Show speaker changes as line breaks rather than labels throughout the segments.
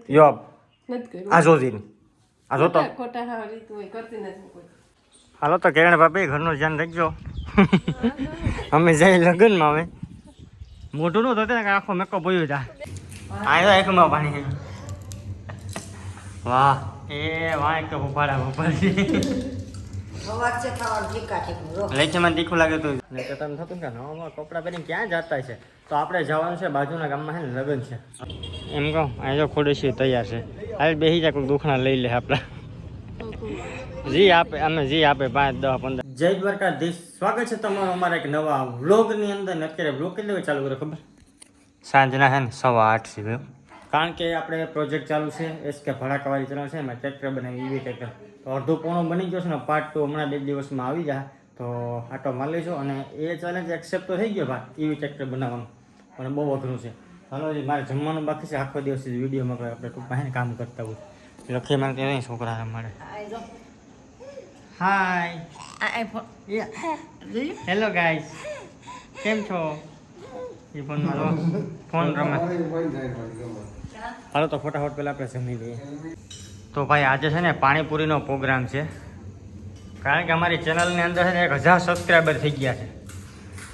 નથી.
યો.
નથી કર્યું.
આ જોતી આ જોતો.
ખોટા- હા રીત હોય કરતી નથી કોઈ.
હાલો તો કેરણ ભાભી ઘરનું ધ્યાન રાખજો. અમે જઈ લગ્નમાં અમે મોઢું નું થતું ને કે આખો મેકઅપ જા. તા આવ્યો એકમાં પાણી વાહ. એ વાહ એક તો
ખાવાનું ઠીકા ઠીકનું
તીખું લાગે તું. ને તમને થતું કે નવામાં કપડાં પહેરીને ક્યાં જતા છે? તો આપણે જવાનું છે બાજુના ગામમાં છે ને લગ્ન છે. એમ કહું અહીં જો ખોડેશી તૈયાર છે. હાલ બેસી જાય કોઈ દુખણા લઈ લે આપણા. જી આપે અમે જી આપે પાંચ દસ પંદર. જય દ્વારકાધીશ. સ્વાગત છે તમારું અમારા એક નવા વ્લોગની અંદર. ને અત્યારે વ્લોગ કેટલી વાર ચાલુ કરો ખબર? સાંજના છે ને સવા આઠ સુધી કારણ કે આપણે પ્રોજેક્ટ ચાલુ છે એસ કે ભડાકાવાળી ચેનલ છે એમાં ટ્રેક્ટર બનાવી ઈવી ટ્રેક્ટર તો અડધો પોણો બની ગયો છે ને પાર્ટ ટુ હમણાં બે દિવસમાં આવી જાય તો આટો મારી લઈશું અને એ ચેલેન્જ એક્સેપ્ટ તો થઈ ગયો ભાઈ ઈવી ટ્રેક્ટર બનાવવાનું. પણ બહુ અઘરું છે. હાલો મારે જમવાનું બાકી છે. આખો દિવસ વિડીયોમાં આપણે ટૂંકમાં પાસે કામ કરતા હોય. લખી મારે ત્યાં છોકરા
આ
હાય હેલો ગાઈસ કેમ છો? એ ફોન મારો ફોન રમે. હાલો તો ફટાફટ પહેલાં આપણે જમી લઈએ. તો ભાઈ આજે છે ને પાણીપુરીનો પ્રોગ્રામ છે. કારણ કે અમારી ચેનલની અંદર છે ને એક હજાર સબસ્ક્રાઈબર થઈ ગયા છે.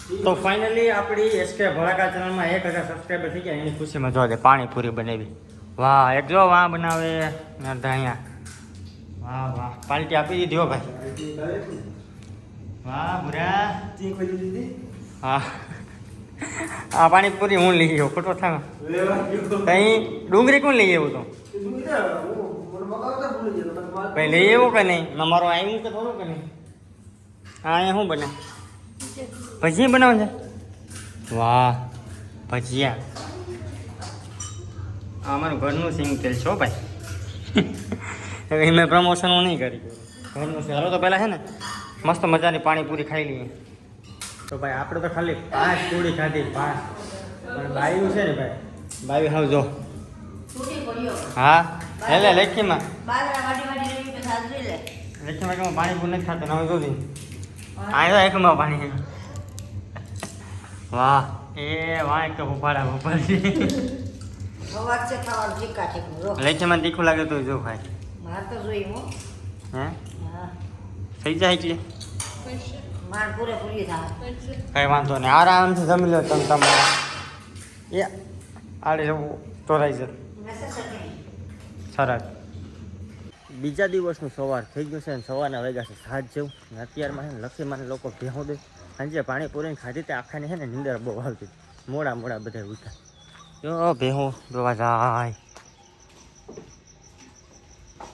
તો ફાઇનલી આપણી એસકે ભડાકા ચેનલમાં એક હજાર સબસ્ક્રાઈબર થઈ ગયા. એની ખુશીમાં જોવા દે, પાણીપુરી બનાવી. વાહ એક જો વાહ બનાવે. અડધા અહીંયા વાહ વાહ. પાલટી આપી દીધી ભાઈ. વાહ બુરા હા. આ પાણીપુરી હું લઈ ગયો ખોટો થાય. કઈ ડુંગળી કોણ લઈ આવ્યો તો? કઈ લઈ આવ્યો કે નહીં? મારો આવ્યું કે થોડું કે નહીં? હા, અહીંયા શું બને ભજીયા બનાવવાનું છે વાહ. ભજીયા. આ અમારું ઘરનું સિંગ તેલ છો ભાઈ. હવે મેં પ્રમોશન હું નહીં કરી ઘરનું છે. હાલો તો પહેલાં છે ને મસ્ત મજાની પાણીપુરી ખાઈ લઈએ. તો ભાઈ આપણે તો ખાલી પાંચ પૂરી ખાધી પાંચ. પણ બાયું છે ને ભાઈ બાયું હાવ જો. હા? એટલે લેખીમાં.
કે
લેખીમાં કે પાણીપુરી નથી ખાતો? હવે જોધી આવ્યો એકમાં પાણી વાહ. એ વાહ એક તો
ઠીકનું રો.
લેખીમાં તીખું લાગે તો જો ભાઈ
માર તો જોઈ હો
હે?
હા.
થઈ જાય એટલે?
માર પૂરેપૂરી થાય
કઈ વાંધો નહીં. આરામથી જમી લો તમે તમારા. એ આડે જવું તોરાઈ જતું સરસ. બીજા દિવસનું સવાર થઈ ગયું છે અને સવારના વાગ્યા છે સાત જેવું. અત્યારમાં છે ને લખીમાં લોકો ભેહું દે. સાંજે પાણી પૂરીને ખાધી તે આખાની છે ને નીંદર બહુ આવતી. મોડા મોડા બધા ઉઠા જો ભેહું જોવા જાય.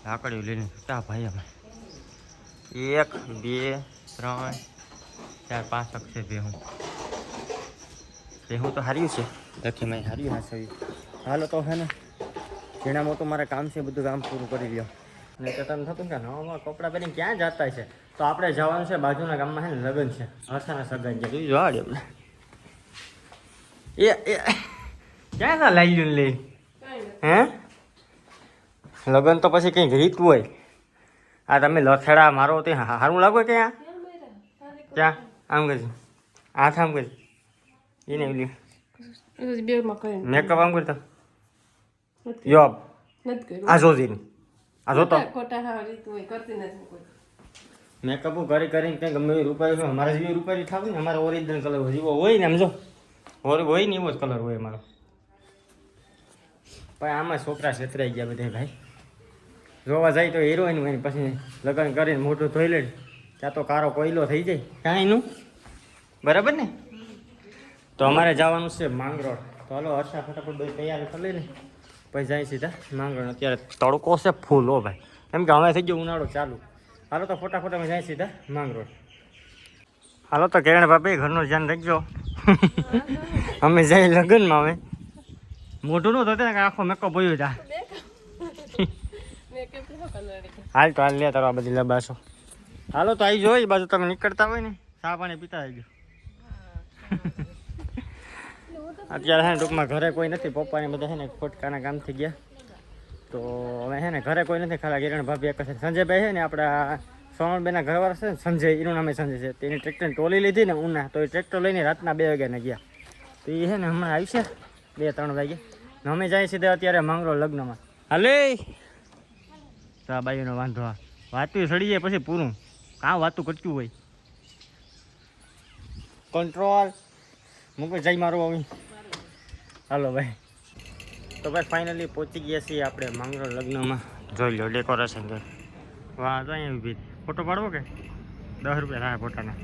લાકડીઓ લઈને સુતા ભાઈ અમે. એક, બે, ત્રણ, ચાર, પાંચ છે ભેહું. ભેહું તો હાર્યું છે. લખીમાં હાર્યું હાસવ્યું. હાલો તો હે ને, જેના મોટું મારે કામ છે બધું કામ પૂરું કરી લ્યો. ને તો તમને થતું કે નવા કપડાં પહેરીને ક્યાં જતા છે? તો આપણે જવાનું છે બાજુના ગામમાં છે ને લગ્ન છે. હર્ષાના સગન છે તું જોવા દે એ એ ક્યાં ના લઈ ગયું લઈ? હે? લગ્ન તો પછી કંઈક રીત હોય. આ તમે લથેડા મારો તે સારું લાગે કે આ?
ક્યાં?
આમ કરજો. હાથ આમ કરજો. એને નહીં
કઈ
મેકઅપ આમ કરતા.
તો યોબ.
આ જોતી આ જોતો.
ખોટા- હા રીત હોય કરતી નથી કોઈ.
મેકઅપ કરી કરીને કંઈ ગમે એવી રૂપારી હોય અમારે જેવી રૂપારી થાવ ને અમારે ઓરિજિનલ કલર જેવો હોય ને આમ જો. હોય ને એવો જ કલર હોય અમારો. પણ આમાં છોકરા છેતરાઈ ગયા બધા ભાઈ. જોવા જાય તો હિરોઈન હોય પછી લગ્ન કરીને મોટું ધોઈ લે ત્યાં તો કારો કોયલો થઈ જાય. કાંઈ નું? બરાબર ને? તો અમારે જવાનું છે માંગરોળ. તો હલો હર્ષા ફટાફટ બધી તૈયારી કરી લઈને પછી જાય સીધા માંગણ. અત્યારે તડકો છે ફૂલ ભાઈ. એમ કે હવે થઈ ગયો ઉનાળો ચાલુ. હાલો તો ફટાફટ અમે જાય સીધા માંગરોળ. હાલો તો કેરણ ભાભી ઘરનું ધ્યાન રાખજો. અમે જઈ લગ્નમાં હવે. મોઢું નું થતું ને આખો મેકઅપ ભયું
કલર
હાલ તો હાલ લે તારો આ બધી લબાસો. હાલો તો આવી જોઈ બાજુ તમે નીકળતા હોય ને ચા પાણી પીતા આવી ગયો અત્યારે હે ટૂંકમાં ઘરે કોઈ નથી. પપ્પાને બધા છે ને ફોટકાના કામથી ગયા. તો હવે છે ને ઘરે કોઈ નથી. ખાલી કિરણ ભાભી એક છે. સંજયભાઈ છે ને આપણા સોનલબેના ઘરવાળા છે ને, સંજય, એનું નામે સંજય છે. તેની ટ્રેક્ટરની ટોલી લીધી ને ઉના. તો એ ટ્રેક્ટર લઈને રાતના બે વાગ્યાને ગયા. તો એ છે ને હમણાં આવી છે. બે, ત્રણ વાગે. અમે જાય સીધા અત્યારે માંગરો લગ્નમાં. હાલે તો આ બાઈનો વાંધો આ. વાતું સડી જાય પછી પૂરું. કાં વાતું કરતું હોય? કંટ્રોલ મૂકો જઈ મારો હવે હાલો ભાઈ. તો ભાઈ ફાઇનલી પહોંચી ગયા છીએ આપણે માંગરો લગ્નમાં. જોઈ લો ડેકોરેશન કે વાહ તો અહીંયા ઊભી. હતી. ફોટો પાડવો કે? દસ રૂપિયા થાય ફોટાના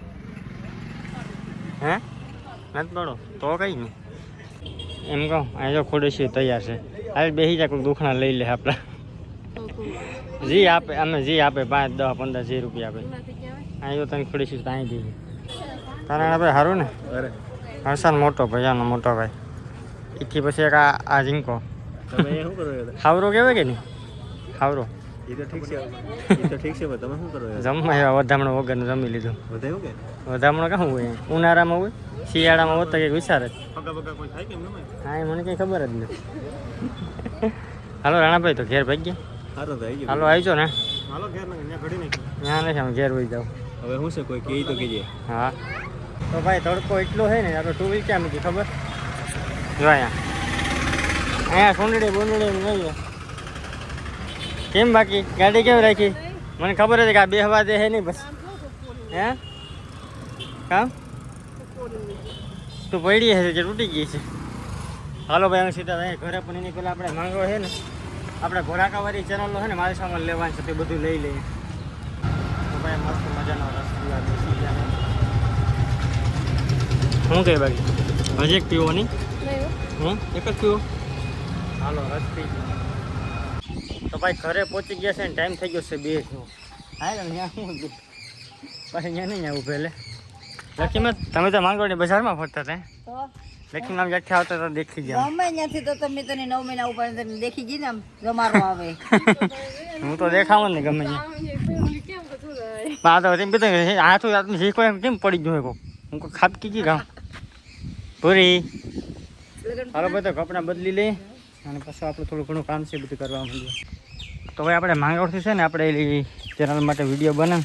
હે? નથી પાડો તો કઈ નહીં. એમ કહું અહીં જો ખોડેસી તૈયાર છે. હાલ બેસી જાય કોઈ દુખણા લઈ લે આપણા. જી આપે અમે જી આપે પાંચ દસ પંદર જે રૂપિયા આપે. અહીં જો તને ખોડેસી તો અહીં જઈએ તારા ભાઈ સારું ને?
અરે.
હર્ષાન મોટો ભાઈ આનો મોટો ભાઈ. એથી પછી એક આ ઝીંકો હાવરો કહેવાય કે નહીં હાવરો જમવા વધામણો વગરનું જમી લીધું વધામણો કાં હોય ઉનાળામાં હોય શિયાળામાં હોત કંઈક વિચાર જ હા મને કંઈ ખબર જ નથી હાલો રાણાભાઈ તો ઘેર ભાઈ ગયા હાલો આવજો ને
ના
નથી આમ ઘેર વહી જાઉં
હવે શું છે કોઈ કહે તો કહેજે
હા તો ભાઈ તડકો એટલો છે ને આ તો ટુ વ્હીલ ક્યાં મૂકી ખબર જો અહીંયા. અહીંયા સુંદડી બુંદડી નહીં કેમ બાકી? ગાડી કેમ રાખી? મને ખબર હતી કે આ બે હવા દે હે નહીં બસ. હે? કામ? તું પડી હશે કે તૂટી ગઈ છે. હાલો ભાઈ, અમે સીધા ઘરે પણ એની પહેલાં આપણે માંગો છે ને, આપણે ઘોડાકાવાળી ચેનલનો છે ને માલ સામાન લેવાનું છે, તે બધું લઈ લઈએ. તો ભાઈ, મસ્ત મજાનો રસગુલ્લા બેસી ગયા શું કહે બાકી? હજી એક પીવો નહીં? હમ એક જ પીવો હાલો રસ પી તો ભાઈ ઘરે પહોંચી ગયા છે ને ટાઈમ થઈ ગયો છે બે નો હા ત્યાં શું? પછી ત્યાં નહીં આવું પહેલે. લખીમાં તમે તો માંગરોળની બજારમાં ફરતા હતા લખી નામ જ્યાંથી આવતા હતા દેખી ગયા.
અમે ત્યાંથી તો તમે તને નવ મહિના ઉપર તને દેખી ગઈ ને આમ જમારો આવે.
હું તો દેખાવું ને ગમે આ તો તેમ કીધું હાથું આદમી શીખવા એમ કેમ પડી ગયું કોક? હું ખાપકી ગઈ ગામ પૂરી. હાલો ભાઈ તો કપડાં બદલી લઈ અને પછી આપણે થોડું ઘણું કામ છે બધું કરવા માંડીએ. તો ભાઈ આપણે માંગરોળથી છે ને આપણે ચેનલ માટે વીડિયો બને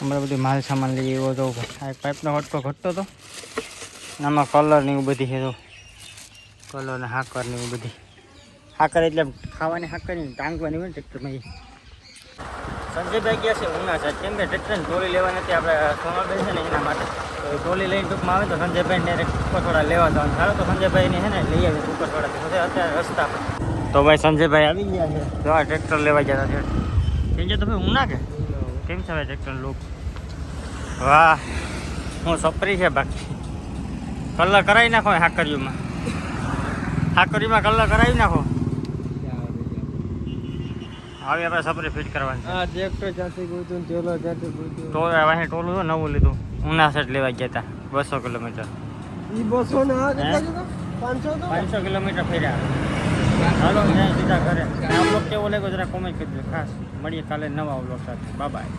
અમારે બધું માલ સામાન લઈએ એવો તો આ એક પાઇપનો હટકો ઘટતો હતો. આમાં કલર ને એવું બધી છે તો. કલર ને હાકર ને એવું બધી. હાકર એટલે ખાવાની હાકર નહીં ટાંગવાની હોય ને ટ્રેક્ટરમાં એ સંજયભાઈ કહે છે ઉના સાહેબ. કેમ કે ટ્રેક્ટરની ટોલી લેવા નથી, આપણે સોનાબેન છે ને એના માટે. તો ટોલી લઈને ટૂંકમાં આવે તો સંજયભાઈ ને કુકરવાડા લેવા જવાનું. સારું તો સંજયભાઈને છે ને લઈ આવી કુકરવાડાથી પછી અત્યારે રસ્તા પર. તો ભાઈ સંજયભાઈ આવી ગયા છે. જો આ ટ્રેક્ટર લેવા જતા છે. કેમ છે તો ભાઈ ઉના કે? કેમ છે ભાઈ ટ્રેક્ટર લુક વાહ, હું સપરી છે બાકી. કલર કરાવી નાખો હાકરીઓમાં. હાકરીમાં કલર કરાવી નાખો. આવી આપણે સપરી ફિટ કરવાની
હા ટ્રેક્ટર જાતે ગોતું ચલો જાતે ગોતું
તો વાહે ટોલું નવું લીધું. ઉના સેટ લેવા ગયા હતા બસો કિલોમીટર.
ઈ બસો ને આ
કેટલા
પાંચસો
પાંચસો કિલોમીટર ફેર્યા. હાલો સીધા ઘરે. આ બ્લોગ કેવો લાગ્યો જરા કોમેન્ટ કરજો. ખાસ. મળીએ કાલે નવા બ્લોગ સાથે. બાય